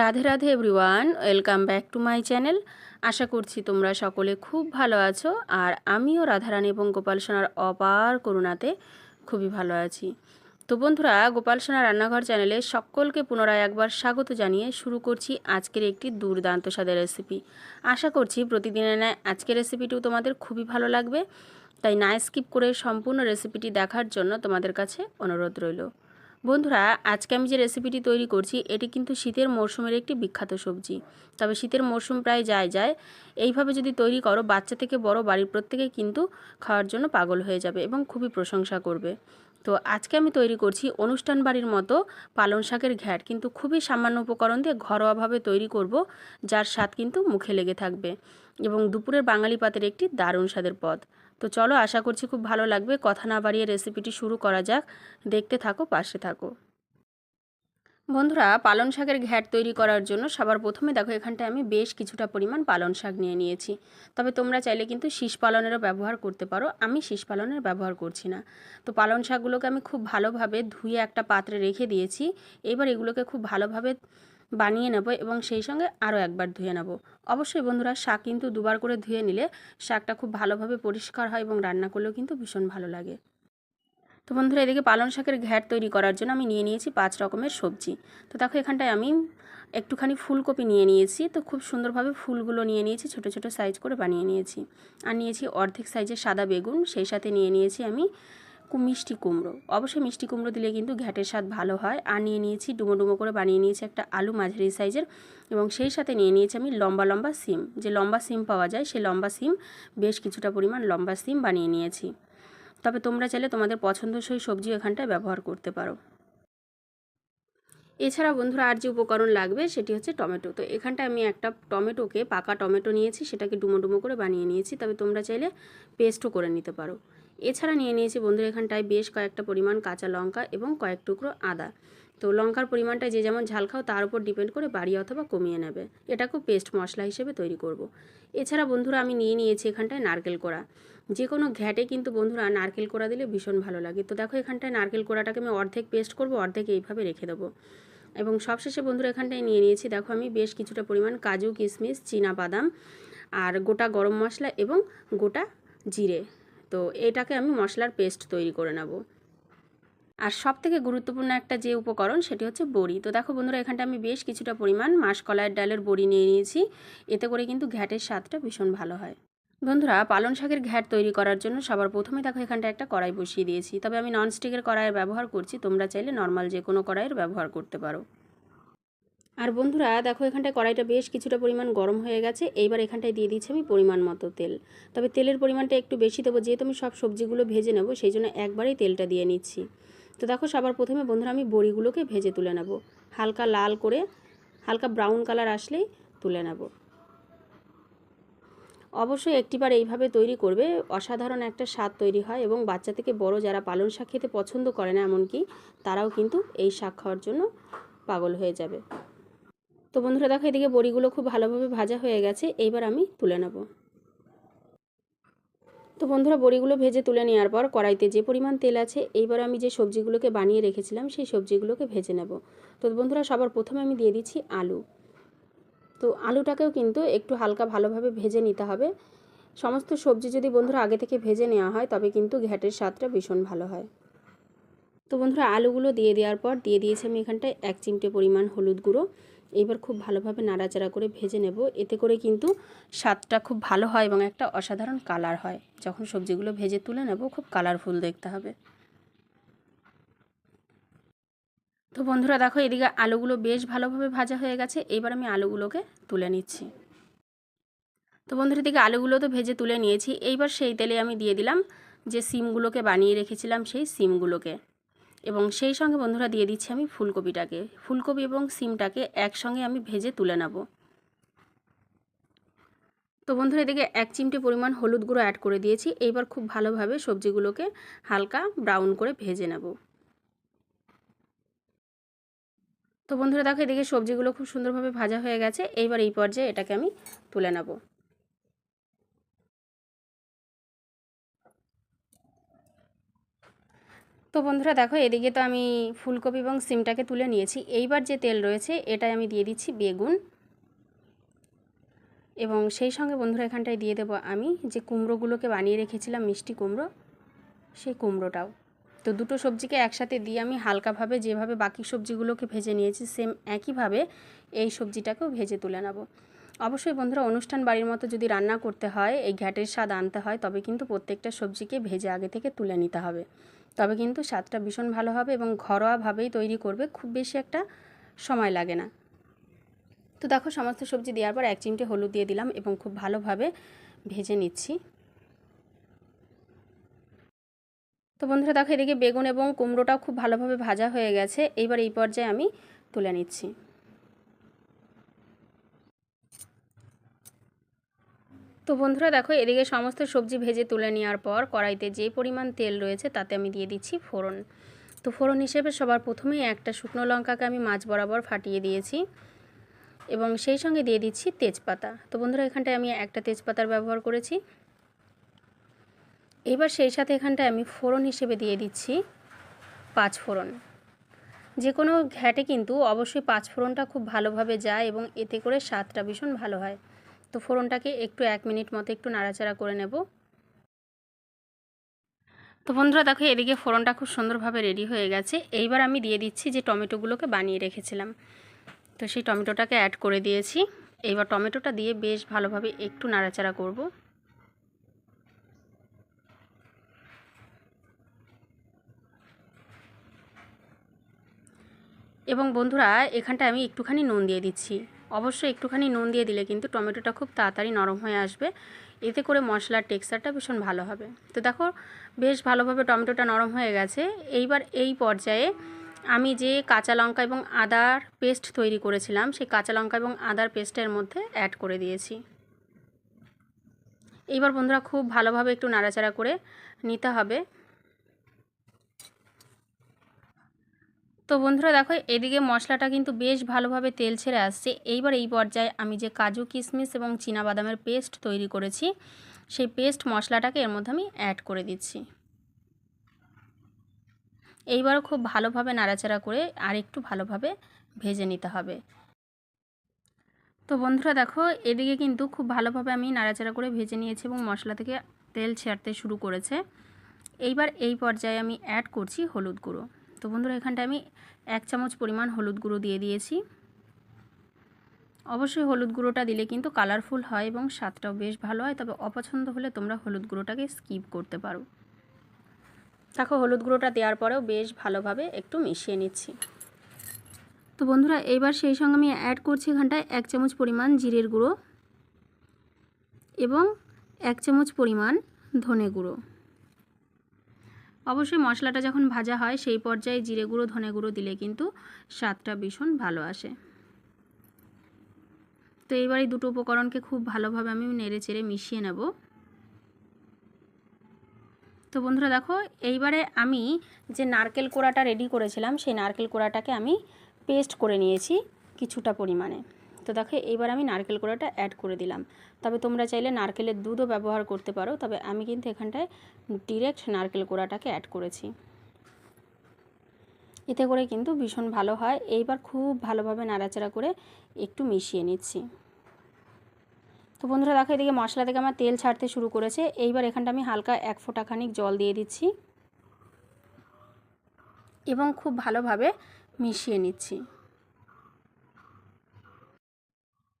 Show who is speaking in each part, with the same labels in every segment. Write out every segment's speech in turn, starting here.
Speaker 1: Radhe Radhe everyone welcome back to my channel আশা করছি তোমরা সকলে খুব ভালো আছো, আর আমিও রাধারানী এবং গোপাল সোনার অপার করুণাতে খুবই ভালো আছি। তো বন্ধুরা, গোপাল সোনা রান্নাঘর চ্যানেলে সকলকে পুনরায় একবার স্বাগত জানিয়ে শুরু করছি আজকের একটি দুর্দান্ত স্বাদের রেসিপি আশা করছি প্রতিদিনের ন্যায় আজকের রেসিপিটিও তোমাদের খুবই ভালো লাগবে, তাই না স্কিপ করে সম্পূর্ণ রেসিপিটি দেখার জন্য তোমাদের কাছে অনুরোধ রইল। বন্ধুরা, আজকে আমি যে রেসিপিটি তৈরি করছি, এটি কিন্তু শীতের মরশুমের একটি বিখ্যাত সবজি। তবে শীতের মরশুম প্রায় যায় যায়। এইভাবে যদি তৈরি করো, বাচ্চা থেকে বড় বাড়ির প্রত্যেকে কিন্তু খাওয়ার জন্য পাগল হয়ে যাবে এবং খুবই প্রশংসা করবে। তো আজকে আমি তৈরি করছি অনুষ্ঠান বাড়ির মতো পালং শাকের ঘ্যাট, কিন্তু খুবই সামান্য উপকরণ দিয়ে ঘরোয়াভাবে তৈরি করব, যার স্বাদ কিন্তু মুখে লেগে থাকবে। এবং দুপুরের বাঙালি পাতের একটি দারুণ স্বাদের পদ। তো চলো আশা করছি খুব ভালো লাগবে। কথা না বাড়িয়ে রেসিপিটি শুরু করা যাক। দেখতে থাকো, পাশে থাকো। বন্ধুরা পালং শাকের ঘ্যাট তৈরি করার জন্য সবার প্রথমে দেখো, এখানটায় আমি বেশ কিছুটা পরিমাণ পালং শাক নিয়ে নিয়েছি। তবে তোমরা চাইলে কিন্তু শীষ পালনেরও ব্যবহার করতে পারো। আমি শীষ পালনের ব্যবহার করছি না। তো পালং শাকগুলোকে আমি খুব ভালোভাবে ধুয়ে একটা পাত্রে রেখে দিয়েছি। এবার এগুলোকে খুব ভালোভাবে বানিয়ে নেব এবং সেই সঙ্গে আরও একবার ধুয়ে নেব। অবশ্যই বন্ধুরা শাক কিন্তু দুবার করে ধুয়ে নিলে শাকটা খুব ভালোভাবে পরিষ্কার হয় এবং রান্না করলেও কিন্তু ভীষণ ভালো লাগে। তো বন্ধুরা এদিকে পালং শাকের ঘ্যাট তৈরি করার জন্য আমি নিয়ে নিয়েছি পাঁচ রকমের সবজি। তো দেখো এখানটায় আমি একটুখানি ফুলকপি নিয়ে নিয়েছি। তো খুব সুন্দরভাবে ফুলগুলো নিয়ে নিয়েছি, ছোট ছোট সাইজ করে বানিয়ে নিয়েছি। আর নিয়েছি অর্ধেক সাইজের সাদা বেগুন, সেই সাথে নিয়ে নিয়েছি আমি মিষ্টি কুমড়ো। অবশ্যই মিষ্টি কুমড়ো দিলে কিন্তু ঘ্যাটের স্বাদ ভালো হয়। আর নিয়ে নিয়েছি ডুমো ডুমো করে বানিয়ে নিয়েছি একটা আলু মাঝারি সাইজের এবং সেই সাথে নিয়ে নিয়েছি আমি লম্বা লম্বা সিম। যে লম্বা সিম পাওয়া যায় সেই লম্বা সিম, বেশ কিছুটা পরিমাণ লম্বা সিম বানিয়ে নিয়েছি। তবে তোমরা চাইলে তোমাদের পছন্দসই সবজি এখানটায় ব্যবহার করতে পারো। এছাড়া বন্ধুরা, আর যে উপকরণ লাগবে সেটি হচ্ছে টমেটো। তো এখানটায় আমি একটা টমেটোকে, পাকা টমেটো নিয়েছি, সেটাকে ডুমো ডুমো করে বানিয়ে নিয়েছি। তবে তোমরা চাইলে পেস্টও করে নিতে পারো। এছাড়া নিয়ে নিয়েছি বন্ধুরা এখানটায় বেশ কয়েকটা পরিমাণ কাঁচা লঙ্কা এবং কয়েক টুকরো আদা। তো লঙ্কার পরিমাণটা যে যেমন ঝাল খাও, তার উপর ডিপেন্ড করে বাড়িয়ে অথবা কমিয়ে নেবে। এটাকেও পেস্ট মশলা হিসেবে তৈরি করব। এছাড়া বন্ধুরা আমি নিয়ে নিয়েছি এখানটায় নারকেল কোড়া। যে কোনো ঘ্যাটে কিন্তু বন্ধুরা নারকেল কোড়া দিলে ভীষণ ভালো লাগে। তো দেখো এখানটায় নারকেল কোড়াটাকে আমি অর্ধেক পেস্ট করব, অর্ধেক এইভাবে রেখে দেবো। এবং সবশেষে বন্ধুরা এখানটায় নিয়ে নিয়েছি, দেখো আমি বেশ কিছুটা পরিমাণ কাজু কিশমিশ বাদাম আর গোটা গরম মশলা এবং গোটা জিরে। তো এটাকে আমি মশলার পেস্ট তৈরি করে নেব। আর সব থেকে গুরুত্বপূর্ণ একটা যে উপকরণ সেটি হচ্ছে বড়ি। তো দেখো বন্ধুরা, এখানটা আমি বেশ কিছুটা পরিমাণ মাসকলাইয়ের ডালের বড়ি নিয়ে নিয়েছি। এতে করে কিন্তু ঘ্যাটের স্বাদটা ভীষণ ভালো হয়। বন্ধুরা পালন শাকের ঘ্যাট তৈরি করার জন্য সবার প্রথমে দেখো এখানটা একটা কড়াই বসিয়ে দিয়েছি। তবে আমি ননস্টিকের কড়াইয়ের ব্যবহার করছি, তোমরা চাইলে নর্মাল যে কোনো কড়াইয়ের ব্যবহার করতে পারো। আর বন্ধুরা, দেখো এখানটায় কড়াইটা বেশ কিছুটা পরিমাণ গরম হয়ে গেছে। এইবার এখানটায় দিয়ে দিচ্ছি আমি পরিমাণ মতো তেল। তবে তেলের পরিমাণটা একটু বেশি দেবো, যেহেতু আমি সব সবজিগুলো ভেজে নেব, সেই জন্য একবারেই তেলটা দিয়ে নিচ্ছি। তো দেখো, সবার প্রথমে বন্ধুরা, আমি বড়িগুলোকে ভেজে তুলে নেব। হালকা লাল করে, হালকা ব্রাউন কালার আসলেই তুলে নেব। অবশ্যই একটিবার এইভাবে তৈরি করবে, অসাধারণ একটা স্বাদ তৈরি হয় এবং বাচ্চা থেকে বড় যারা পালন শাক খেতে পছন্দ করে না এমনকি, তারাও কিন্তু এই শাক খাওয়ার জন্য পাগল হয়ে যাবে। তো বন্ধুরা দেখো, এদিকে বড়িগুলো খুব ভালোভাবে ভাজা হয়ে গেছে। এইবার আমি তুলে নেব। তো বন্ধুরা, বড়িগুলো ভেজে তুলে নেওয়ার পর কড়াইতে যে পরিমাণ তেল আছে, এইবার আমি যে সবজিগুলোকে বানিয়ে রেখেছিলাম, সেই সবজিগুলোকে ভেজে নেব। তো বন্ধুরা, সবার প্রথমে আমি দিয়ে দিচ্ছি আলু। তো আলুটাকেও কিন্তু একটু হালকা ভালোভাবে ভেজে নিতে হবে। সমস্ত সবজি যদি বন্ধুরা আগে থেকে ভেজে নেওয়া হয়, তবে কিন্তু ঘ্যাটের স্বাদটা ভীষণ ভালো হয়। তো বন্ধুরা, আলুগুলো দিয়ে দেওয়ার পর দিয়ে দিয়েছি আমি এখানটায় এক চিমটে পরিমাণ হলুদ গুঁড়ো। এইবার খুব ভালোভাবে নাড়াচাড়া করে ভেজে নেব। এতে করে কিন্তু স্বাদটা খুব ভালো হয় এবং একটা অসাধারণ কালার হয়। যখন সবজিগুলো ভেজে তুলে নেব, খুব কালারফুল দেখতে হবে। তো বন্ধুরা, দেখো এদিকে আলুগুলো বেশ ভালোভাবে ভাজা হয়ে গেছে। এবার আমি আলুগুলোকে তুলে নিচ্ছি। তো বন্ধুরা দিকে আলুগুলো তো ভেজে তুলে নিয়েছি। এইবার সেই তেলে আমি দিয়ে দিলাম যে সিমগুলোকে বানিয়ে রেখেছিলাম, সেই সিমগুলোকে। এবং সেই সঙ্গে বন্ধুরা দিয়ে দিচ্ছি আমি ফুলকপিটাকে। ফুলকপি এবং সিমটাকে একসঙ্গে আমি ভেজে তুলে নেব। তো বন্ধুরা এদিকে এক চিমটে পরিমাণ হলুদ গুঁড়ো অ্যাড করে দিয়েছি। এইবার খুব ভালোভাবে সবজিগুলোকে হালকা ব্রাউন করে ভেজে নেব। তো বন্ধুরা দেখো এদিকে সবজিগুলো খুব সুন্দরভাবে ভাজা হয়ে গেছে। এইবার এই পর্যায়ে এটাকে আমি তুলে নেব। তো বন্ধুরা দেখো, এদিকে তো আমি ফুলকপি এবং সিমটাকে তুলে নিয়েছি। এইবার যে তেল রয়েছে, এটাই আমি দিয়ে দিচ্ছি বেগুন। এবং সেই সঙ্গে বন্ধুরা এখানটায় দিয়ে দেবো আমি যে কুমড়োগুলোকে বানিয়ে রেখেছিলাম, মিষ্টি কুমড়ো, সেই কুমড়োটাও। তো দুটো সবজিকে একসাথে দিয়ে আমি হালকাভাবে যেভাবে বাকি সবজিগুলোকে ভেজে নিয়েছি, সেম একইভাবে এই সবজিটাকেও ভেজে তুলে নেব। অবশ্যই বন্ধুরা, অনুষ্ঠান বাড়ির মতো যদি রান্না করতে হয়, এই ঘ্যাটের স্বাদ আনতে হয়, তবে কিন্তু প্রত্যেকটা সবজিকে ভেজে আগে থেকে তুলে নিতে হবে। তবে কিন্তু স্বাদটা ভীষণ ভালো হবে এবং ঘরোয়াভাবেই তৈরি করবে, খুব বেশি একটা সময় লাগে না। তো দেখো সমস্ত সবজি দেওয়ার পর এক চিমটে হলুদ দিয়ে দিলাম এবং খুব ভালোভাবে ভেজে নিচ্ছি। তো বন্ধুরা দেখো এদিকে বেগুন এবং কুমড়োটাও খুব ভালোভাবে ভাজা হয়ে গেছে এইবার এই পর্যায়ে আমি তুলে নিচ্ছি। তো বন্ধুরা দেখো, এদিকে সমস্ত সবজি ভেজে তুলে নেওয়ার পর কড়াইতে যে পরিমাণ তেল রয়েছে তাতে আমি দিয়ে দিচ্ছি ফোড়ন। তো ফোড়ন হিসেবে সবার প্রথমেই একটা শুকনো লঙ্কাকে আমি মাছ বরাবর ফাটিয়ে দিয়েছি এবং সেই সঙ্গে দিয়ে দিচ্ছি তেজপাতা। তো বন্ধুরা, এখানটায় আমি একটা তেজপাতার ব্যবহার করেছি। এবার সেই সাথে এখানটায় আমি ফোড়ন হিসেবে দিয়ে দিচ্ছি পাঁচ ফোড়ন। যে কোনো ঘ্যাটে কিন্তু অবশ্যই পাঁচ ফোড়নটা খুব ভালোভাবে যায় এবং এতে করে স্বাদটা ভীষণ ভালো হয়। তো ফোড়নটাকে একটু এক মিনিট মতো একটু নাড়াচাড়া করে নেব। তো বন্ধুরা দেখো, এদিকে ফোড়নটা খুব সুন্দরভাবে রেডি হয়ে গেছে। এইবার আমি দিয়ে দিচ্ছি যে টমেটোগুলোকে বানিয়ে রেখেছিলাম। তো সেই টমেটোটাকে অ্যাড করে দিয়েছি। এইবার টমেটোটা দিয়ে বেশ ভালোভাবে একটু নাড়াচাড়া করব। এবং বন্ধুরা এখানটা আমি একটুখানি নুন দিয়ে দিচ্ছি। অবশ্যই একটুখানি নুন দিয়ে দিলে কিন্তু টমেটোটা খুব তাড়াতাড়ি নরম হয়ে আসবে। এতে করে মশলার টেক্সচারটা ভীষণ ভালো হবে। তো দেখো, বেশ ভালোভাবে টমেটোটা নরম হয়ে গেছে। এইবার এই পর্যায়ে আমি যে কাঁচা লঙ্কা এবং আদার পেস্ট তৈরি করেছিলাম, সেই কাঁচা লঙ্কা এবং আদার পেস্টের মধ্যে অ্যাড করে দিয়েছি। এইবার বন্ধুরা খুব ভালোভাবে একটু নাড়াচাড়া করে নিতে হবে। তো বন্ধুরা দেখো, এদিকে মশলাটা কিন্তু বেশ ভালোভাবে তেল ছেড়ে আসছে। এইবার এই পর্যায়ে আমি যে কাজু, কিশমিশ এবং বাদামের পেস্ট তৈরি করেছি, সেই পেস্ট মশলাটাকে এর মধ্যে আমি অ্যাড করে দিচ্ছি। এইবারও খুব ভালোভাবে নাড়াচাড়া করে আর একটু ভালোভাবে ভেজে নিতে হবে। তো বন্ধুরা দেখো, এদিকে কিন্তু খুব ভালোভাবে আমি নাড়াচাড়া করে ভেজে নিয়েছি এবং মশলা থেকে তেল ছাড়তে শুরু করেছে। এইবার এই পর্যায়ে আমি অ্যাড করছি হলুদ গুঁড়ো। তো বন্ধুরা, এখানটা আমি এক চামচ পরিমাণ হলুদ গুঁড়ো দিয়ে দিয়েছি। অবশ্যই হলুদ গুঁড়োটা দিলে কিন্তু কালারফুল হয় এবং স্বাদটাও বেশ ভালো হয়, তবে অপছন্দ হলে তোমরা হলুদ গুঁড়োটাকে স্কিপ করতে পারো। দেখো, হলুদ গুঁড়োটা দেওয়ার পরেও বেশ ভালোভাবে একটু মিশিয়ে নিচ্ছি। তো বন্ধুরা এইবার সেই সঙ্গে আমি অ্যাড করছি এখানটায় এক চামচ পরিমাণ জিরের গুঁড়ো এবং এক চামচ পরিমাণ ধনে গুঁড়ো। অবশ্যই মশলাটা যখন ভাজা হয়, সেই পর্যায়ে জিরে গুঁড়ো, ধনে গুঁড়ো দিলে কিন্তু স্বাদটা ভীষণ ভালো আসে। তো এইবার এই দুটো উপকরণকে খুব ভালোভাবে আমি নেড়ে চেড়ে মিশিয়ে নেব। তো বন্ধুরা দেখো, এইবারে আমি যে নারকেল কোড়াটা রেডি করেছিলাম, সেই নারকেল কোড়াটাকে আমি পেস্ট করে নিয়েছি কিছুটা পরিমাণে। তো দেখো, এইবার আমি নারকেল কোড়াটা অ্যাড করে দিলাম। তবে তোমরা চাইলে নারকেলের দুধও ব্যবহার করতে পারো, তবে আমি কিন্তু এখানটায় ডিরেক্ট নারকেল কোড়াটাকে অ্যাড করেছি। এতে করে কিন্তু ভীষণ ভালো হয়। এইবার খুব ভালোভাবে নাড়াচাড়া করে একটু মিশিয়ে নিচ্ছি। তো বন্ধুরা, দেখো, এদিকে মশলা থেকে আমার তেল ছাড়তে শুরু করেছে। এইবার এখানটা আমি হালকা এক ফোঁটা খানিক জল দিয়ে দিচ্ছি এবং খুব ভালোভাবে মিশিয়ে নিচ্ছি।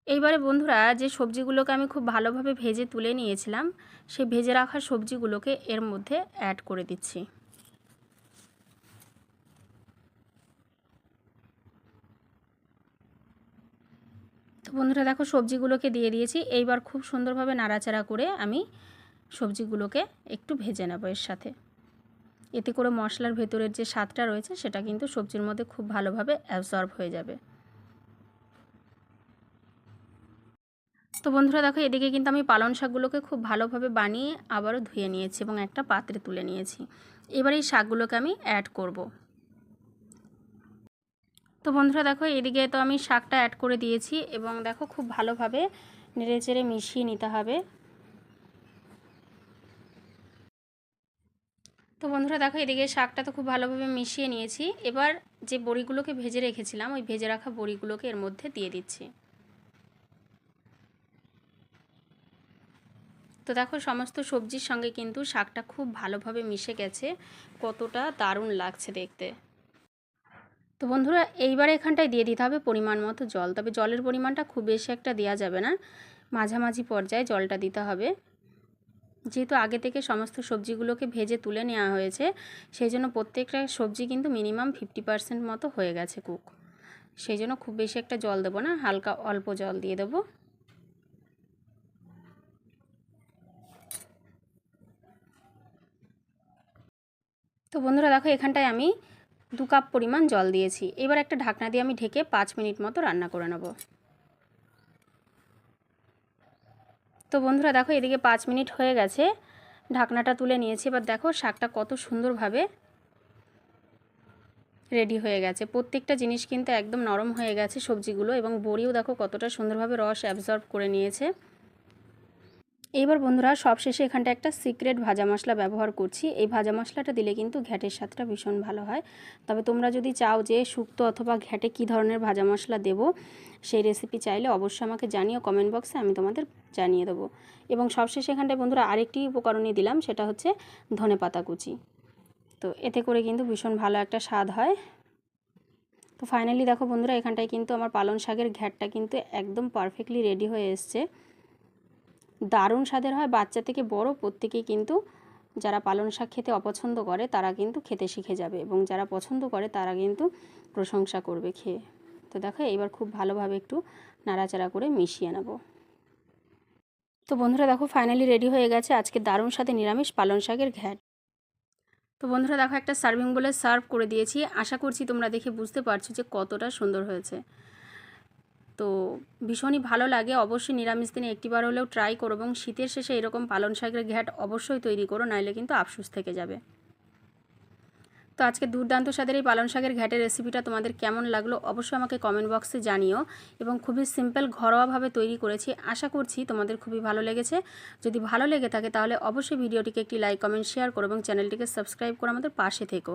Speaker 1: এইবারে বন্ধুরা যে সবজিগুলোকে আমি খুব ভালোভাবে ভেজে তুলে নিয়েছিলাম, সেই ভেজে রাখা সবজিগুলোকে এর মধ্যে অ্যাড করে দিচ্ছি। তো বন্ধুরা দেখো সবজিগুলোকে দিয়ে দিয়েছি, এইবার খুব সুন্দরভাবে নাড়াচাড়া করে আমি সবজিগুলোকে একটু ভেজে নেব এর সাথে। এতে করে মশলার ভেতরের যে স্বাদটা রয়েছে, সেটা কিন্তু সবজির মধ্যে খুব ভালোভাবে অ্যাবজর্ব হয়ে যাবে। তো বন্ধুরা দেখো, এদিকে কিন্তু আমি পালং শাকগুলোকে খুব ভালোভাবে বানিয়ে আবারও ধুয়ে নিয়েছি এবং একটা পাত্রে তুলে নিয়েছি। এবার এই শাকগুলোকে আমি অ্যাড করব। তো বন্ধুরা দেখো, এদিকে তো আমি শাকটা অ্যাড করে দিয়েছি এবং দেখো, খুব ভালোভাবে নেড়ে চেড়ে মিশিয়ে নিতে হবে। তো বন্ধুরা দেখো, এদিকে শাকটা তো খুব ভালোভাবে মিশিয়ে নিয়েছি। এবার যে বড়িগুলোকে ভেজে রেখেছিলাম, ওই ভেজে রাখা বড়িগুলোকে এর মধ্যে দিয়ে দিচ্ছি। তো দেখো সমস্ত সবজির সঙ্গে কিন্তু শাকটা খুব ভালোভাবে মিশে গেছে। কতটা দারুণ লাগছে দেখতে। তো বন্ধুরা, এইবার এখানটায় দিয়ে দিতে হবে পরিমাণ মতো জল। তবে জলের পরিমাণটা খুব বেশি একটা দেওয়া যাবে না। মাঝামাঝি পর্যায়ে জলটা দিতে হবে। যেহেতু আগে থেকে সমস্ত সবজিগুলোকে ভেজে তুলে নেওয়া হয়েছে, সেই জন্য প্রত্যেকটা সবজি কিন্তু মিনিমাম ফিফটি পার্সেন্ট মতো হয়ে গেছে কুক। সেই জন্য খুব বেশি একটা জল দেবো না, হালকা অল্প জল দিয়ে দেবো। তো বন্ধুরা দেখো, এখানটায় আমি দু কাপ পরিমাণ জল দিয়েছি। এবার একটা ঢাকনা দিয়ে আমি ঢেকে পাঁচ মিনিট মতো রান্না করে নেব। তো বন্ধুরা দেখো, এদিকে পাঁচ মিনিট হয়ে গেছে। ঢাকনাটা তুলে নিয়েছি, এবার দেখো শাকটা কত সুন্দরভাবে রেডি হয়ে গেছে। প্রত্যেকটা জিনিস কিন্তু একদম নরম হয়ে গেছে সবজিগুলো, এবং বড়িও দেখো কতটা সুন্দরভাবে রস অ্যাবজর্ব করে নিয়েছে। এইবার বন্ধুরা, সবশেষে এখানটা একটা সিক্রেট ভাজা মশলা ব্যবহার করছি। এই ভাজা মশলাটা দিলে কিন্তু ঘ্যাটের স্বাদটা ভীষণ ভালো হয়। তবে তোমরা যদি চাও যে শুক্তো অথবা ঘ্যাটে কী ধরনের ভাজা মশলা দেব, সেই রেসিপি চাইলে অবশ্যই আমাকে জানিও কমেন্ট বক্সে আমি তোমাদের জানিয়ে দেবো। এবং সবশেষে এখানটায় বন্ধুরা, আরেকটি উপকরণই দিলাম, সেটা হচ্ছে ধনে পাতা কুচি। তো এতে করে কিন্তু ভীষণ ভালো একটা স্বাদ হয়। তো ফাইনালি দেখো বন্ধুরা, এখানটায় কিন্তু আমার পালং শাকের ঘ্যাটটা কিন্তু একদম পারফেক্টলি রেডি হয়ে এসছে। দারুণ স্বাদের হয়। বাচ্চা থেকে বড় প্রত্যেকেই কিন্তু যারা পালং শাক খেতে অপছন্দ করে, তারা কিন্তু খেতে শিখে যাবে এবং যারা পছন্দ করে, তারা কিন্তু প্রশংসা করবে খেয়ে। তো দেখো এবার খুব ভালোভাবে একটু নাড়াচাড়া করে মিশিয়ে নেব। তো বন্ধুরা দেখো ফাইনালি রেডি হয়ে গেছে আজকে দারুণ সাথে নিরামিষ পালং শাকের ঘ্যাট। তো বন্ধুরা দেখো, একটা সার্ভিং বলে সার্ভ করে দিয়েছি। আশা করছি তোমরা দেখে বুঝতে পারছ যে কতটা সুন্দর হয়েছে। তো ভীষণই ভালো লাগে। অবশ্যই নিরামিষ দিনে একটিবার হলেও ট্রাই করো এবং শীতের শেষে এরকম পালন শাকের ঘ্যাট অবশ্যই তৈরি করো নাইলে কিন্তু আফসুস থেকে যাবে। তো আজকে দুর্দান্ত স্বাদের এই পালন শাকের ঘ্যাটের রেসিপিটা তোমাদের কেমন লাগল অবশ্যই আমাকে কমেন্ট বক্সে জানিও এবং খুবই সিম্পল ঘরোয়াভাবে তৈরি করেছি। আশা করছি তোমাদের খুবই ভালো লেগেছে। যদি ভালো লেগে থাকে তাহলে অবশ্যই ভিডিওটিকে একটি লাইক কমেন্ট শেয়ার করো এবং চ্যানেলটিকে সাবস্ক্রাইব করে আমাদের পাশে থেকো।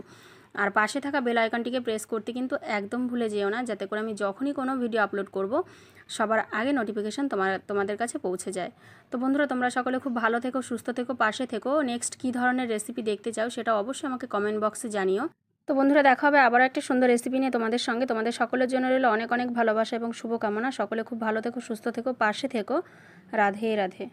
Speaker 1: আর পাশে থাকা বেল আইকনটিকে প্রেস করতে কিন্তু একদম ভুলে যেও না, যাতে করে আমি যখনই কোনো ভিডিও আপলোড করব, সবার আগে নোটিফিকেশান তোমার, তোমাদের কাছে পৌঁছে যায়। তো বন্ধুরা, তোমরা সকলে খুব ভালো থেকো, সুস্থ থেকো, পাশে থেকো। নেক্সট কী ধরনের রেসিপি দেখতে চাও সেটা অবশ্যই আমাকে কমেন্ট বক্সে জানিও। তো বন্ধুরা, দেখা হবে আবার একটা সুন্দর রেসিপি নিয়ে তোমাদের সঙ্গে। তোমাদের সকলের জন্য রইল অনেক অনেক ভালোবাসা এবং শুভকামনা। সকলে খুব ভালো থেকো, সুস্থ থেকো, পাশে থেকো। রাধে রাধে।